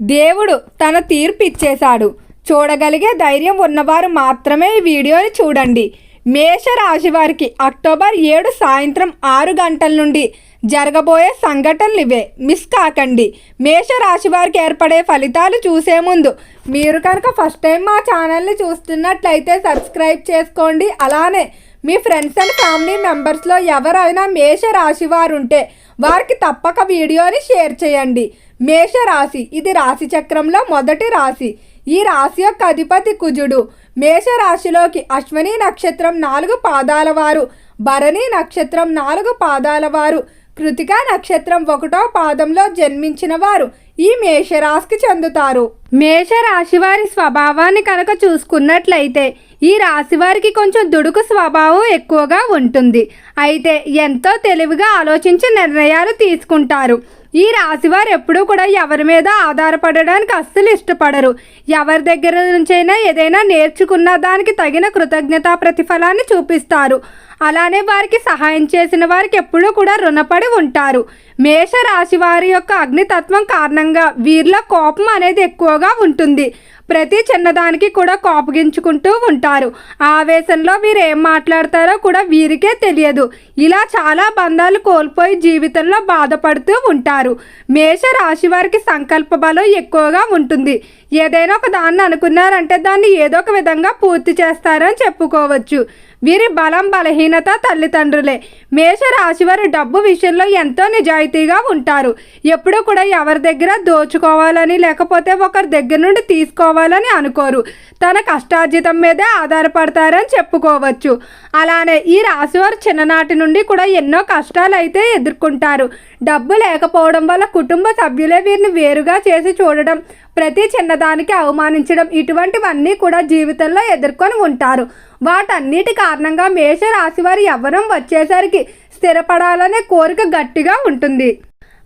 దేవుడు తన తీర్పు ఇచ్చేశాడు. చూడగలిగే ధైర్యం ఉన్నవారు మాత్రమే ఈ వీడియోని చూడండి. మేష రాశి వారికి అక్టోబర్ ఏడు సాయంత్రం ఆరు గంటల నుండి జరగబోయే సంఘటనలు ఇవే. మిస్ కాకండి. మేష రాశి వారికి ఏర్పడే ఫలితాలు చూసే ముందు మీరు కనుక ఫస్ట్ టైం మా ఛానల్ని చూస్తున్నట్లయితే సబ్స్క్రైబ్ చేసుకోండి. అలానే మీ ఫ్రెండ్స్ అండ్ ఫ్యామిలీ మెంబర్స్లో ఎవరైనా మేష రాశి వారు ఉంటే వారికి తప్పక వీడియోని షేర్ చేయండి. మేష రాశి ఇది రాశి చక్రంలో మొదటి రాశి. ఈ రాశి యొక్క అధిపతి కుజుడు. మేష రాశిలోకి అశ్వని నక్షత్రం నాలుగు పాదాల వారు. భరణి నక్షత్రం నాలుగు పాదాల వారు. కృతికా నక్షత్రం ఒకటో పాదంలో జన్మించిన వారు. ఈ మేషరాశికి చెందుతారు. మేషరాశి వారి స్వభావాన్ని కనుక చూసుకున్నట్లయితే ఈ రాశి వారికి కొంచెం దుడుకు స్వభావం ఎక్కువగా ఉంటుంది. అయితే ఎంతో తెలివిగా ఆలోచించి నిర్ణయాలు తీసుకుంటారు. ఈ రాశివారు ఎప్పుడూ కూడా ఎవరి మీద ఆధారపడడానికి అస్సలు ఇష్టపడరు. ఎవరి దగ్గర నుంచైనా ఏదైనా నేర్చుకున్న దానికి తగిన కృతజ్ఞతా ప్రతిఫలాన్ని చూపిస్తారు. అలానే వారికి సహాయం చేసిన వారికి ఎప్పుడూ కూడా రుణపడి ఉంటారు. మేష రాశి వారి యొక్క అగ్నితత్వం కారణంగా వీరిలో కోపం అనేది ఎక్కువగా ఉంటుంది. ప్రతి చిన్నదానికి కూడా కోపగించుకుంటూ ఉంటారు. ఆవేశంలో వీరు ఏం మాట్లాడతారో కూడా వీరికే తెలియదు. ఇలా చాలా బంధాలు కోల్పోయి జీవితంలో బాధపడుతూ ఉంటారు. మేష రాశి వారికి సంకల్ప బలం ఎక్కువగా ఉంటుంది. ఏదైనా ఒక దాన్ని అనుకున్నారంటే దాన్ని ఏదో ఒక విధంగా పూర్తి చేస్తారని చెప్పుకోవచ్చు. వీరి బలం బలహీనత తల్లిదండ్రులే. మేష రాశివారి డబ్బు విషయంలో ఎంతో నిజాయితీగా ఉంటారు. ఎప్పుడూ కూడా ఎవరి దగ్గర దోచుకోవాలని లేకపోతే ఒకరి దగ్గర నుండి తీసుకోవాలని అనుకోరు. తన కష్టార్జితం మీదే ఆధారపడతారని చెప్పుకోవచ్చు. అలానే ఈ రాశివారు చిన్ననాటి నుండి కూడా ఎన్నో కష్టాలు అయితే ఎదుర్కొంటారు. డబ్బు లేకపోవడం వల్ల కుటుంబ సభ్యులే వీరిని వేరుగా చేసి చూడడం ప్రతి చిన్నదానికి అవమానించడం ఇటువంటివన్నీ కూడా జీవితంలో ఎదుర్కొని ఉంటారు. వాటన్నిటి కారణంగా మేష రాశి వారి యవ్వనం వచ్చేసరికి స్థిరపడాలనే కోరిక గట్టిగా ఉంటుంది.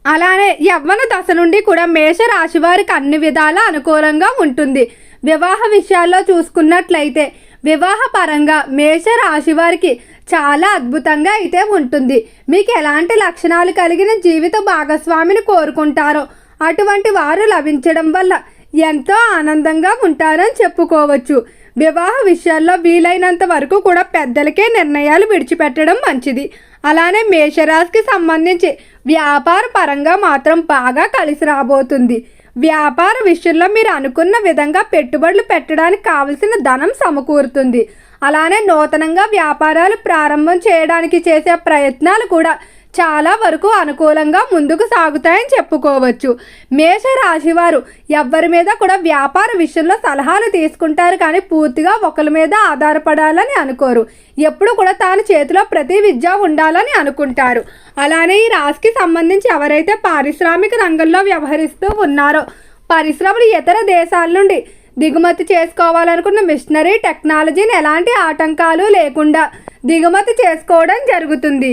అలానే యవ్వన దశ నుండి కూడా మేష రాశి వారికి అన్ని విధాల అనుకూలంగా ఉంటుంది. వివాహ విషయాల్లో చూసుకున్నట్లయితే వివాహ పరంగా మేష రాశి వారికి చాలా అద్భుతంగా అయితే ఉంటుంది. మీకు ఎలాంటి లక్షణాలు కలిగిన జీవిత భాగస్వామిని కోరుకుంటారో అటువంటి వారు లభించడం వల్ల ఎంతో ఆనందంగా ఉంటారని చెప్పుకోవచ్చు. వివాహ విషయాల్లో వీలైనంత వరకు కూడా పెద్దలకే నిర్ణయాలు విడిచిపెట్టడం మంచిది. అలానే మేషరాశికి సంబంధించి వ్యాపార పరంగా మాత్రం బాగా కలిసి రాబోతుంది. వ్యాపార విషయంలో మీరు అనుకున్న విధంగా పెట్టుబడులు పెట్టడానికి కావలసిన ధనం సమకూరుతుంది. అలానే నూతనంగా వ్యాపారాలు ప్రారంభం చేయడానికి చేసే ప్రయత్నాలు కూడా చాలా వరకు అనుకూలంగా ముందుకు సాగుతాయని చెప్పుకోవచ్చు. మేష రాశివారు ఎవ్వరి మీద కూడా వ్యాపార విషయంలో సలహాలు తీసుకుంటారు కానీ పూర్తిగా ఒకరి మీద ఆధారపడాలని అనుకోరు. ఎప్పుడు కూడా తాను చేతిలో ప్రతి విద్య ఉండాలని అనుకుంటారు. అలానే ఈ రాశికి సంబంధించి ఎవరైతే పారిశ్రామిక రంగంలో వ్యవహరిస్తూ ఉన్నారో పరిశ్రమలు ఇతర దేశాల నుండి దిగుమతి చేసుకోవాలనుకున్న మిషనరీ టెక్నాలజీని ఎలాంటి ఆటంకాలు లేకుండా దిగుమతి చేసుకోవడం జరుగుతుంది.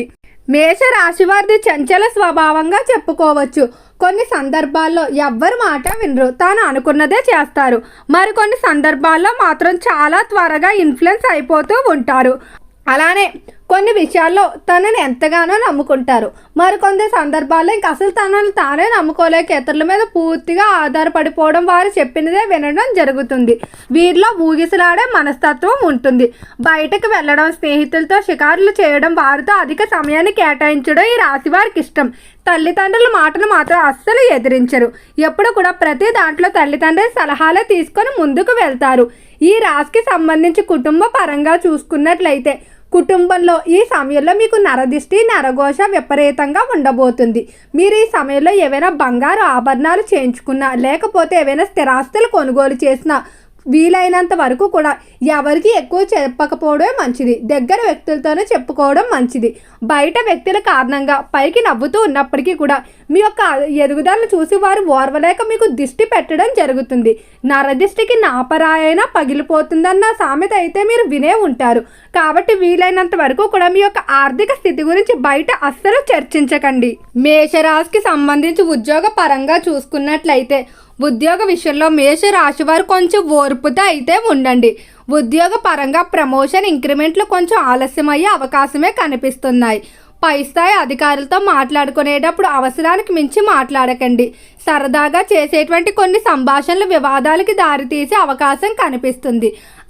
మేష రాశి వారిది చంచల స్వభావంగా చెప్పుకోవచ్చు. కొన్ని సందర్భాల్లో ఎవ్వరు మాట వినరు. తాను అనుకున్నదే చేస్తారు. మరికొన్ని సందర్భాల్లో మాత్రం చాలా త్వరగా ఇన్ఫ్లుయెన్స్ అయిపోతూ ఉంటారు. అలానే కొన్ని విషయాల్లో తనని ఎంతగానో నమ్ముకుంటారు. మరికొన్ని సందర్భాల్లో ఇంక అసలు తనని తానే నమ్ముకోలేక ఇతరుల మీద పూర్తిగా ఆధారపడిపోవడం వారు చెప్పినదే వినడం జరుగుతుంది. వీరిలో ఊగిసలాడే మనస్తత్వం ఉంటుంది. బయటకు వెళ్ళడం స్నేహితులతో షికారులు చేయడం వారితో అధిక సమయాన్ని కేటాయించడం ఈ రాశి వారికి ఇష్టం. తల్లిదండ్రుల మాటను మాత్రం అస్సలు ఎదిరించరు. ఎప్పుడు కూడా ప్రతి దాంట్లో తల్లిదండ్రుల సలహాలే తీసుకొని ముందుకు వెళ్తారు. ఈ రాశికి సంబంధించి కుటుంబ పరంగా చూసుకున్నట్లయితే కుటుంబంలో ఈ సమయంలో మీకు నరదిష్టి నరఘోష విపరీతంగా ఉండబోతుంది. మీరు ఈ సమయంలో ఏవైనా బంగారు ఆభరణాలు చేయించుకున్నా లేకపోతే ఏవైనా స్థిరాస్తులు కొనుగోలు చేసినా వీలైనంత వరకు కూడా ఎవరికి ఎక్కువ చెప్పకపోవడమే మంచిది. దగ్గర వ్యక్తులతోనే చెప్పుకోవడం మంచిది. బయట వ్యక్తుల కారణంగా పైకి నవ్వుతూ ఉన్నప్పటికీ కూడా మీ యొక్క ఎదుగుదలను చూసి వారు ఓర్వలేక మీకు దిష్టి పెట్టడం జరుగుతుంది. నరదిష్టికి నాపరాయైనా పగిలిపోతుందన్న సామెత అయితే మీరు వినే ఉంటారు. కాబట్టి వీలైనంత వరకు కూడా మీ యొక్క ఆర్థిక స్థితి గురించి బయట అస్సలు చర్చించకండి. మేషరాశికి సంబంధించి ఉద్యోగ పరంగా చూసుకున్నట్లయితే ఉద్యోగ విషయంలో మేష రాశి వారు కొంచెం ఓర్పుతో అయితే ఉండండి. ఉద్యోగ పరంగా ప్రమోషన్ ఇంక్రిమెంట్లు కొంచెం ఆలస్యమయ్యే అవకాశమే కనిపిస్తున్నాయి. పై స్థాయి అధికారులతో మాట్లాడుకునేటప్పుడు అవసరానికి మించి మాట్లాడకండి. సరదాగా చేసేటువంటి కొన్ని సంభాషణలు వివాదాలకి దారితీసే అవకాశం కనిపిస్తుంది.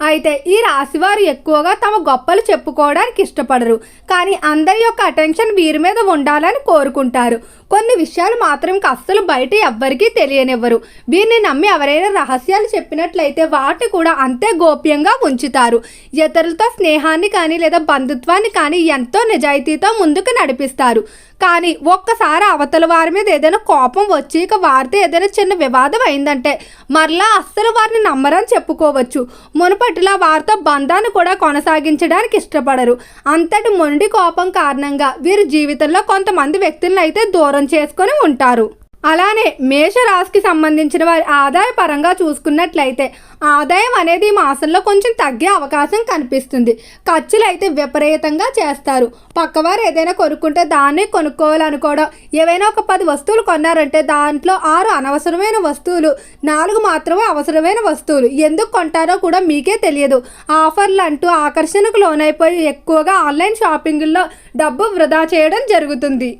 అయితే ఈ రాశివారు ఎక్కువగా తమ గొప్పలు చెప్పుకోవడానికి ఇష్టపడరు. కానీ అందరి యొక్క అటెన్షన్ వీరి మీద ఉండాలని కోరుకుంటారు. కొన్ని విషయాలు మాత్రం అస్సలు బయట ఎవ్వరికీ తెలియనివ్వరు. వీరిని నమ్మి ఎవరైనా రహస్యాలు చెప్పినట్లయితే వాటిని కూడా అంతే గోప్యంగా ఉంచుతారు. ఇతరులతో స్నేహాన్ని కానీ లేదా బంధుత్వాన్ని కానీ ఎంతో నిజాయితీతో ముందు ముందుకు నడిపిస్తారు. కానీ ఒక్కసారి అవతల వారి మీద ఏదైనా కోపం వచ్చి ఇక వారితో ఏదైనా చిన్న వివాదం అయిందంటే మరలా అస్సలు వారిని నమ్మరని చెప్పుకోవచ్చు. మునుపటిలా వారితో బంధాన్ని కూడా కొనసాగించడానికి ఇష్టపడరు. అంతటి మొండి కోపం కారణంగా వీరి జీవితంలో కొంతమంది వ్యక్తులను అయితే దూరం చేసుకొని ఉంటారు. అలానే మేషరాశికి సంబంధించిన వారి ఆదాయ పరంగా చూసుకున్నట్లయితే ఆదాయం అనేది మాసంలో కొంచెం తగ్గే అవకాశం కనిపిస్తుంది. ఖర్చులు అయితే విపరీతంగా చేస్తారు. పక్కవారు ఏదైనా కొనుక్కుంటే దాన్ని కొనుక్కోవాలనుకోవడం ఏవైనా ఒక పది వస్తువులు కొన్నారంటే దాంట్లో ఆరు అనవసరమైన వస్తువులు నాలుగు మాత్రమే అవసరమైన వస్తువులు ఎందుకు కొంటారో కూడా మీకే తెలియదు. ఆఫర్లు అంటూ ఆకర్షణకు లోనైపోయి ఎక్కువగా ఆన్లైన్ షాపింగ్లో డబ్బు వృధా చేయడం జరుగుతుంది.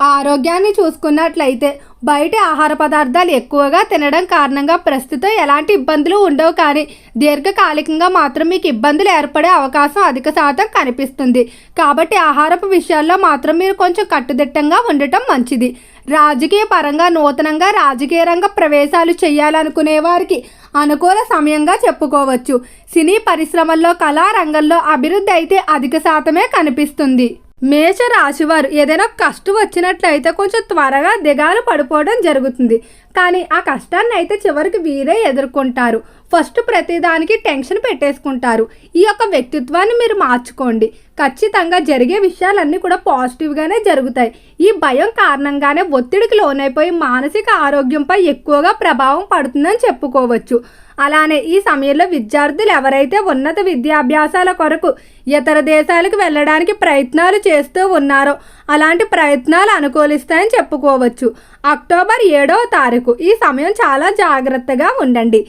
ఆరోగ్యాన్ని చూసుకున్నట్లయితే బయట ఆహార పదార్థాలు ఎక్కువగా తినడం కారణంగా ప్రస్తుతం ఎలాంటి ఇబ్బందులు ఉండవు కానీ దీర్ఘకాలికంగా మాత్రం మీకు ఇబ్బందులు ఏర్పడే అవకాశం అధిక శాతం కనిపిస్తుంది. కాబట్టి ఆహారపు విషయాల్లో మాత్రం మీరు కొంచెం కట్టుదిట్టంగా ఉండటం మంచిది. రాజకీయ పరంగా నూతనంగా రాజకీయ రంగ ప్రవేశాలు చేయాలనుకునే వారికి అనుకూల సమయంగా చెప్పుకోవచ్చు. సినీ పరిశ్రమల్లో కళారంగంలో అభివృద్ధి అయితే అధిక శాతమే కనిపిస్తుంది. మేష రాశివారు ఏదైనా కష్టం వచ్చినట్లయితే కొంచెం త్వరగా దిగాలు పడిపోవడం జరుగుతుంది. కానీ ఆ కష్టాన్ని అయితే చివరికి వీరే ఎదుర్కొంటారు. ఫస్ట్ ప్రతిదానికి టెన్షన్ పెట్టేసుకుంటారు. ఈ యొక్క వ్యక్తిత్వాన్ని మీరు మార్చుకోండి. ఖచ్చితంగా జరిగే విషయాలన్నీ కూడా పాజిటివ్గానే జరుగుతాయి. ఈ భయం కారణంగానే ఒత్తిడికి లోనైపోయి మానసిక ఆరోగ్యంపై ఎక్కువగా ప్రభావం పడుతుందని చెప్పుకోవచ్చు. అలానే ఈ సమయంలో విద్యార్థులు ఎవరైతే ఉన్నత విద్యాభ్యాసాల కొరకు ఇతర దేశాలకు వెళ్ళడానికి ప్రయత్నాలు చేస్తూ ఉన్నారో అలాంటి ప్రయత్నాలు అనుకూలిస్తాయని చెప్పుకోవచ్చు. అక్టోబర్ ఏడవ తారీఖు. ఈ సమయం చాలా జాగ్రత్తగా ఉండండి.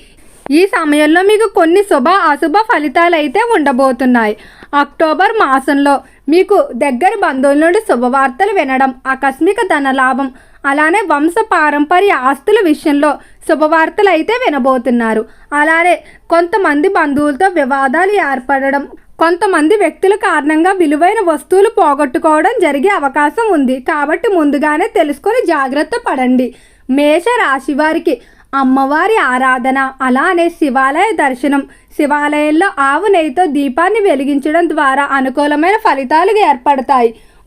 ఈ సమయంలో మీకు కొన్ని శుభ అశుభ ఫలితాలు అయితే ఉండబోతున్నాయి. అక్టోబర్ మాసంలో మీకు దగ్గర బంధువుల నుండి శుభవార్తలు వినడం ఆకస్మిక ధనలాభం అలానే వంశ పారంపర్య ఆస్తుల విషయంలో శుభవార్తలు అయితే వినబోతున్నారు. అలానే కొంతమంది బంధువులతో వివాదాలు ఏర్పడడం కొంతమంది వ్యక్తుల కారణంగా విలువైన వస్తువులు పోగొట్టుకోవడం జరిగే అవకాశం ఉంది. కాబట్టి ముందుగానే తెలుసుకొని జాగ్రత్త పడండి. మేష రాశి వారికి అమ్మవారి ఆరాధన అలానే శివాలయ దర్శనం శివాలయంలో ఆవు నెయ్యితో దీపాన్ని వెలిగించడం ద్వారా అనుకూలమైన ఫలితాలు ఏర్పడతాయి.